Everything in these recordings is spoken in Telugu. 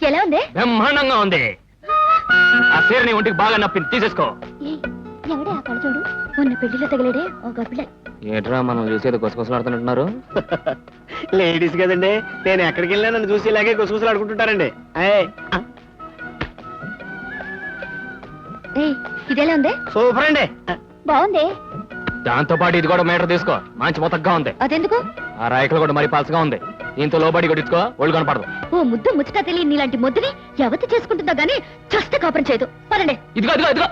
ఎలా ఉంది? బ్రహ్మాండంగా ఉంది. ఆ చీర నీ ఒంటికి బాగా నప్పింది. తీసేసుకో. ఎవడే ఆ కళ్ళజోడు? మొన్న పెళ్ళిలో తగిలేడే ఒక పిల్ల ఏట్రా మనం చూసేది గుసగుసలాడుతున్నట్టున్నారు లేడీస్ కదండి నేను ఎక్కడికి వెళ్ళినా నన్ను చూసి ఇలాగే గుసగుసలు ఆడుకుంటుంటారండి ఏయ్, ఆ, ఏయ్ ఇదెలా ఉంది? సూపర్ అండి. బాగుంది. దాంతో పాటు ఇది కూడా మీటర్ తీసుకో. మంచి మొత్తగా ఉంది. అదెందుకు? ఆ రాయకలు కూడా మరి పలసగా ఉంది. దీంతో లోబడి కొట్టించుకో ఒళ్ళు కనపడదు. ఓ ముద్దు ముచ్చట తెలియని నీలాంటి ముద్దుని ఎవతి చేసుకుంటుందో గానీ చస్తే కాపురం చేయదు. పదండి. ఇదిగో ఇదిగో ఇదిగో.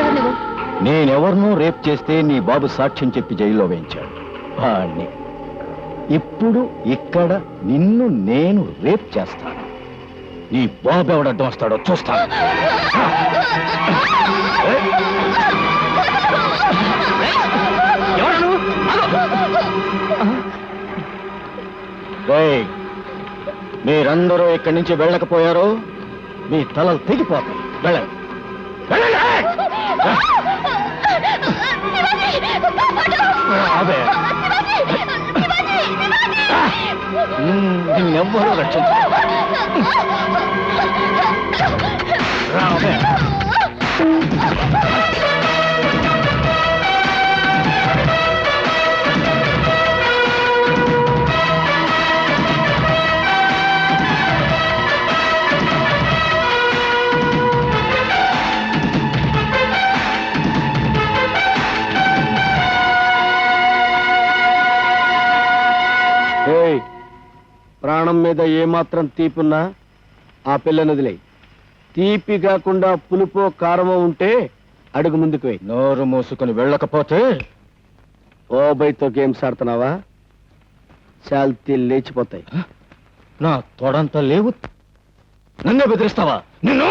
ఎవరు నువ్వు? నేనెవరినో రేప్ చేస్తే నీ బాబు సాక్ష్యం చెప్పి జైల్లో వేయించాడు. వాణ్ణి. ఇప్పుడు ఇక్కడ నిన్ను నేను రేప్ చేస్తాను. నీ బాబు ఎవడడ్డం వస్తాడో చూస్తాను. ఎవరు నువ్వు? ఆగు. మీరందరూ ఇక్కడి నుంచి వెళ్ళకపోయారు మీ తలలు తెగిపోతాయి వెళ్ళండి వెళ్ళండి! అదే మ్మ్, నిన్నెవ్వరూ రక్షించరు రావే. ప్రాణం మీద ఏమాత్రం తీపున్నా ఆ పిల్లని వదిలే. తీపి కాకుండా పులుపో కారమో ఉంటే అడుగు ముందుకు పోయి నోరు మూసుకొని వెళ్ళకపోతే? ఓబైతో గేమ్స్ ఆడుతున్నావా? శాల్తీ లేచిపోతాయి. నా తొడంత లేవు. నన్నే బెదిరిస్తావా? నిన్ను!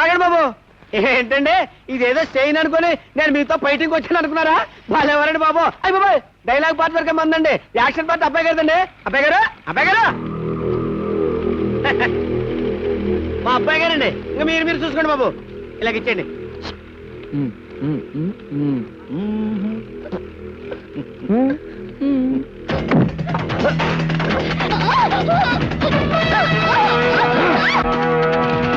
ఆగండి బాబు. ఏంటండి? ఇదేదో చేయను అనుకుని నేను మీతో ఫైటింగ్ వచ్చాను అనుకున్నారా వాళ్ళు ఎవరండి బాబు. అయ్యి బాబాయ్! డైలాగ్ పార్ట్ వరకే మందండి. యాక్షన్ పార్ట్ అబ్బాయి గారిదండి. అబ్బాయి గారు అబ్బాయి గారు. మా అబ్బాయి గారండి. ఇంకా మీరు మీరు చూసుకోండి బాబు. ఇలాగ ఇచ్చేయండి. ఉమ్,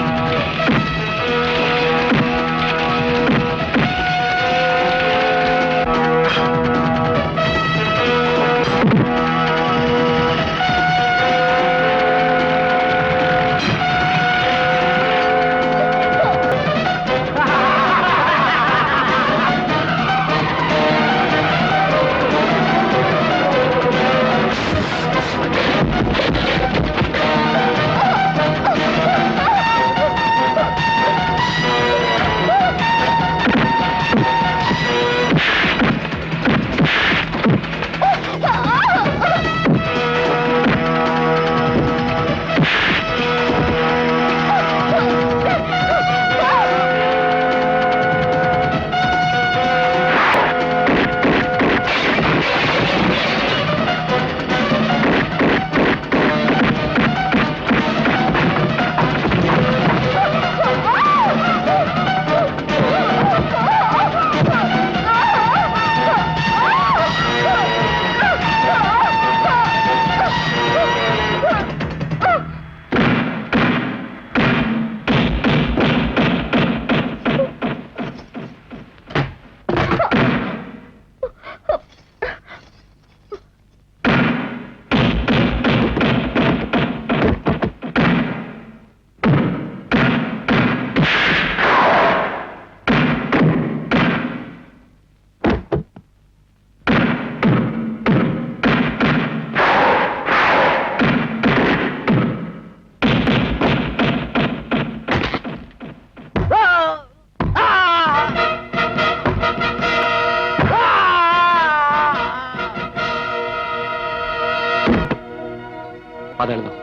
పద వెళ్దాం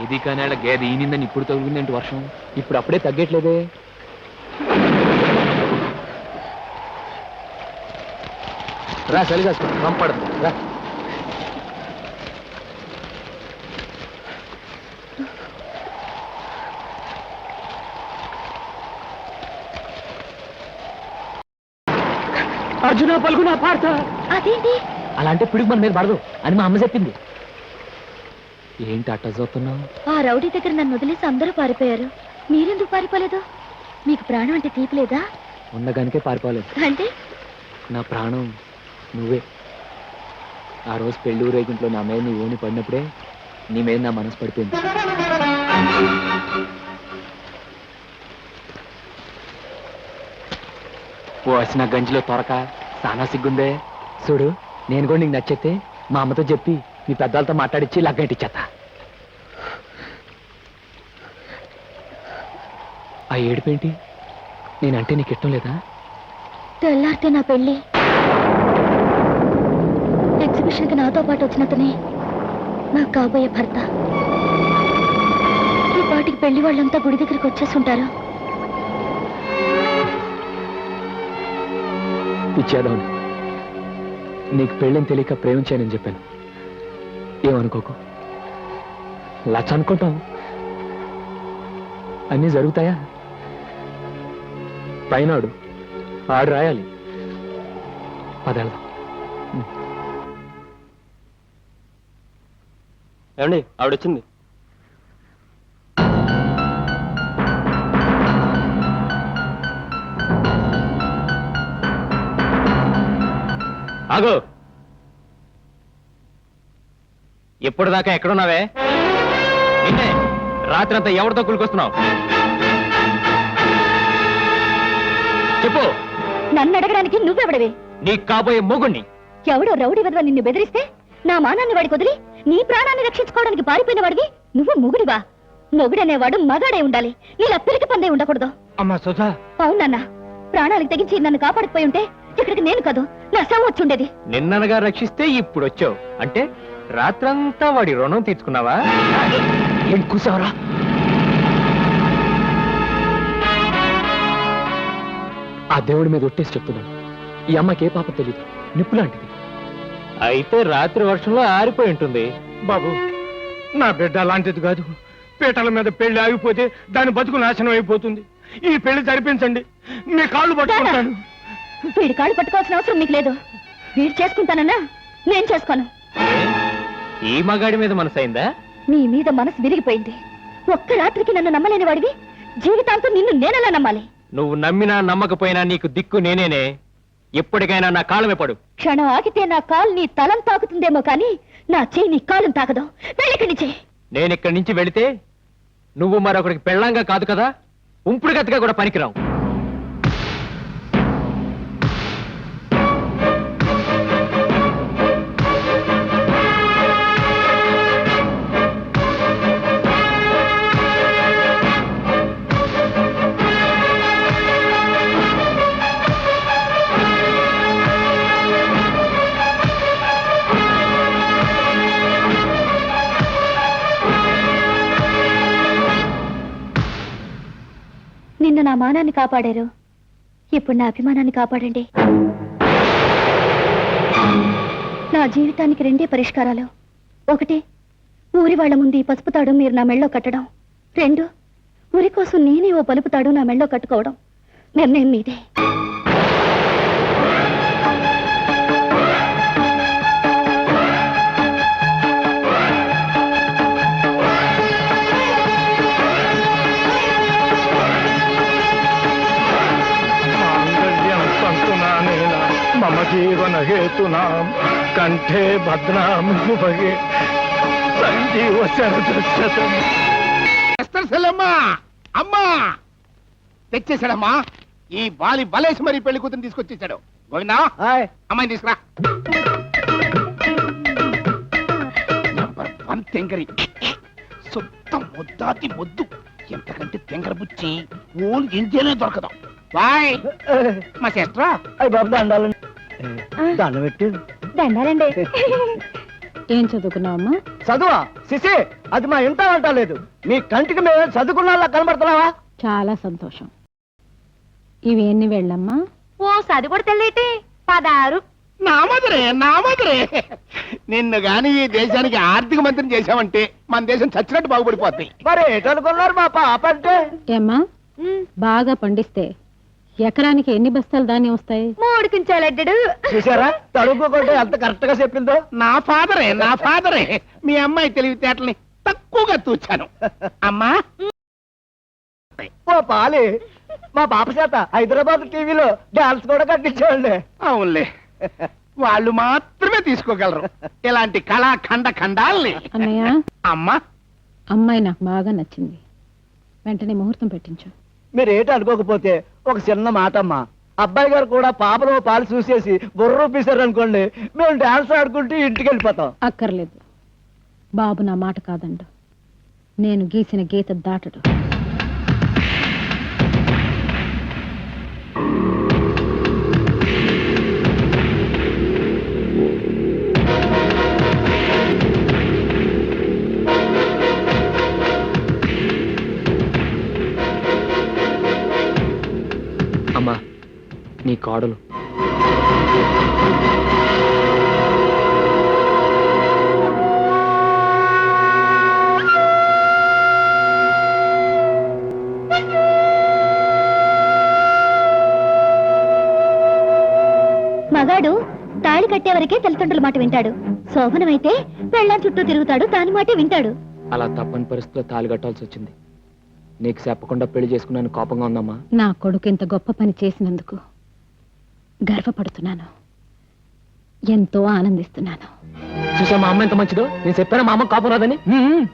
ఏది కానీ గేదె ఈనిందని ఇప్పుడు తగులుకుందేంటి వర్షం. ఇప్పుడు అప్పుడే తగ్గట్లేదే. రా చలిగా పంపడదు రా. అర్జున పలుకున పార్త అదేంటి? అలాంటి పిడుగు మన మీద పడదు అని మా అమ్మ చెప్పింది. ఏంటి అట్ట చూస్తున్నావు ఆ రౌడీ దగ్గర నన్ను వదిలేసి అందరూ పారిపోయారు. మీరెందుకు పారిపోలేదు? మీకు ప్రాణం అంటే తీపి లేదా ఉండగానికే పారిపోలేదు. అంటే? నా ప్రాణం నువ్వే. ఆ రోజు పెళ్ళి ఊరేగింట్లో నా మీద నీ ఓని పడినప్పుడే నీ మీద నా మనసు పడిపోయింది. పోసిన గంజిలో తొరక సానా సిగ్గుందే. చూడు నేను కూడా నీకు నచ్చితే మా అమ్మతో చెప్పి మీ పెద్దలతో మాట్లాడిచ్చి లగ్గంటిచ్చేత ఆ ఏడుపేంటి నేనంటే నీకు ఇష్టం లేదా? తెల్లారితే నా పెళ్ళి ఎగ్జిబిషన్కి నాతో పాటు వచ్చినతనే నా కాబోయే భర్త. ఈ పాటికి పెళ్ళి వాళ్ళంతా గుడి దగ్గరికి వచ్చేసి ఉంటారు ఇచ్చేద్దామని నీకు పెళ్ళని తెలియక ప్రేమించానని చెప్పాను. ఏమనుకోకు? లచ్చ అనుకుంటాం అన్నీ జరుగుతాయా? పైనాడు. ఆడు రాయాలి. పదేళ్దాం ఏమండి ఆవిడొచ్చింది. ఆగు. ఎప్పుడు దాకా ఎక్కడున్నావే? నిన్నే రాత్రి అంతా ఎవరితో కులుకొస్తున్నావు చెప్పు. నన్ను అడగడానికి నువ్వెవడవే? నీకు కాబోయే మొగుణ్ణి. ఎవడో రౌడీ వదవ నిన్ను బెదిరిస్తే నా మానాన్ని వాడికి వదిలి నీ ప్రాణాన్ని రక్షించుకోవడానికి పారిపోయిన వాడివి నువ్వు మొగుడివా? మొగుడనేవాడు మగాడే ఉండాలి. ఇలా పిరికి పందే ఉండకూడదు. అమ్మా సుధా. అవునన్నా. ప్రాణాలకు తెగించి నన్ను కాపాడకపోయి ఉంటే ఇక్కడికి నేను కాదు నా శవం వచ్చుండేది నిన్ననగా రక్షిస్తే ఇప్పుడు వచ్చావు అంటే రాత్రంతా వాడి రుణం తీర్చుకున్నావా? ఏం కూసావరా ఆ దేవుడి మీద ఒట్టేసి చెప్తున్నాను. ఈ అమ్మకి ఏ పాప తెలియదు నిప్పు లాంటిది. అయితే రాత్రి వర్షంలో ఆరిపోయి ఉంటుంది. బాబు నా బిడ్డ అలాంటిది కాదు. పీటల మీద పెళ్ళి ఆగిపోతే దాని బతుకు నాశనం అయిపోతుంది. ఈ పెళ్ళి జరిపించండి. మీ కాళ్ళు పట్టుకుంటాను. వీడి కాళ్ళు పట్టుకోవాల్సిన అవసరం నీకు లేదు. వీడు చేసుకుంటానన్నా నేను చేసుకోను. ఈ మగాడి మీద మనసైందా నీ మీద మనసు విరిగిపోయింది. ఒక్క రాత్రికి నన్ను నమ్మలేని వాడివి. జీవితాంతం నిన్ను నేనెలా నమ్మాలి. నువ్వు నమ్మినా నమ్మకపోయినా నీకు దిక్కు నేనేనే. ఎప్పటికైనా నా కాళ్ళమే పడు. క్షణం ఆగితే నా కాలు నీ తలం తాకుతుందేమో కానీ నా చెయ్యి నీ కాలం తాకదు. వెళ్ళిక్కడి నుంచి. నేను ఇక్కడి నుంచి వెళితే నువ్వు మరొకరికి పెళ్ళంగా కాదు కదా? ఉంపుడు గతిగా కూడా పనికిరావు. నిన్ను కాపాడారు? ఇప్పుడు నా అభిమానాన్ని కాపాడండి. నా జీవితానికి రెండే పరిష్కారాలు. ఒకటి ఊరి వాళ్ళ ముందు ఈ పసుపు తాడు మీరు నా మెళ్ళో కట్టడం. రెండు ఊరి కోసం నేనే ఓ పలుపు తాడు నా మెళ్ళో కట్టుకోవడం. నిర్ణయం మీదే. జీవన హేతునా కంఠే శరదశతం సెల్లమ్మా అమ్మా! తెచ్చేశాడమ్మా. ఈ బాలి బలేసి మరి పెళ్ళి కూతురు తీసుకొచ్చేసాడు గోవిందా అమ్మాయిని తీసుకురా. నంబర్ వన్ తెంగరి. సొంత ముద్దాతి ముద్దు. ఎంతకంటే తెంగర బుచ్చి ఓన్ ఇండియాలో దొరకదు. బాయ్ మా సిస్టరా? అయ్యి బాబు దండాలండి దండ పెట్టి. దండాలండి. ఏం చదువుకున్నావమ్మా? చదువా? సిసి అది మా ఇంట అంటలేదు మీ కంటికి మేము చదువుకున్న కనబడుతున్నావా? చాలా సంతోషం. ఇవి ఎన్ని వెళ్ళమ్మా? ఓ సది కూడా తెల్లేటి. పదారు నా మధురే నా మధురే నిన్ను గాని ఈ దేశానికి ఆర్థిక మంత్రిని చేశావంటే మన దేశం చచ్చినట్టు బాగుపడిపోద్ది. మరి ఏటనుకున్నారు మా పాప అంటే ఏమ్మా బాగా పండిస్తే ఎకరానికి ఎన్ని బస్తాలు ధాన్యం వస్తాయి? మూడు కించాలడ్డాడు చూసారా తడుపుకుంటే ఎంత కరెక్ట్గా చెప్పిందో? నా ఫాదరే నా ఫాదరే. మీ అమ్మాయి తెలివితేటల్ని తక్కువగా తూచాను. అమ్మా. ఓ పాలి మా పాప చేత హైదరాబాద్ టీవీలో డాన్స్ కూడా కట్టించాండి అవునులే. వాళ్ళు మాత్రమే తీసుకోగలరు. ఇలాంటి కళాఖండ ఖండాల్ని. అన్నయ్య. అమ్మా. అమ్మాయి నాకు బాగా నచ్చింది. వెంటనే ముహూర్తం పెట్టించు. మీరు అనుకోకపోతే ఒక చిన్న మాట అమ్మా అబ్బాయి గారు కూడా పాపలో పాలు చూసేసి బుర్ర ఊపేశారు అనుకోండి మేము డాన్స్ ఆడుకుంటూ ఇంటికి వెళ్ళిపోతాం. అక్కర్లేదు. బాబు నా మాట కాదండు నేను గీసిన గీత దాటడు. కాడలు మగాడు తాళి కట్టే వరకే తల్లిదండ్రుల మాట వింటాడు. శోభనమైతే పెళ్ళాం చుట్టూ తిరుగుతాడు దాని మాటే వింటాడు. అలా తప్పని పరిస్థితిలో తాళి కట్టాల్సి వచ్చింది. నీకు చెప్పకుండా పెళ్ళి చేసుకున్నాను కోపంగా ఉందమ్మా. నా కొడుకు ఇంత గొప్ప పని చేసినందుకు. గర్వపడుతున్నాను. ఎంతో ఆనందిస్తున్నాను. చూసా మా అమ్మ ఎంత మంచిదో? నేను చెప్పాను మా అమ్మ కోపం రాదని? హ్మ్.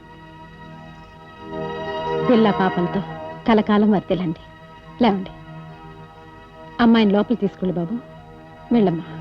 పిల్ల పాపలతో కలకాలం వర్తిల్లండి. లేవండి. అమ్మాయిని లోపల తీసుకెళ్ళి బాబు. వెళ్ళమ్మా.